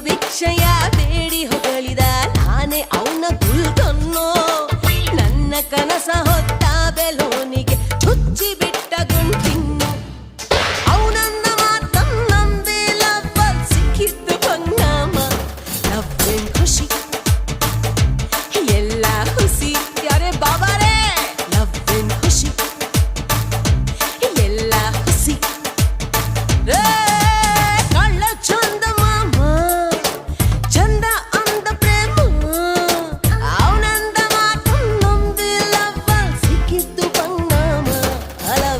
ಭಿಕ್ಷೆಯ ಬೇಡಿ ಹೊಗಳಿದ ನಾನೇ ಅವನ ಗುಲ್ಗನ್ನು ನನ್ನ ಕನಸ ಹೊತ್ತ ಬೆಲೋನಿಗೆ ಚುಚ್ಚಿ ಬಿಟ್ಟ ಗುಂಟಿನ್ನು. ಅವನನ್ನ ಮಾತನ್ನಂದೇ ಲವ್ವ ಸಿಕ್ಕಿದ್ದು ಪಂಗಾಮ. ಲವ್ವೆನ್ ಖುಷಿ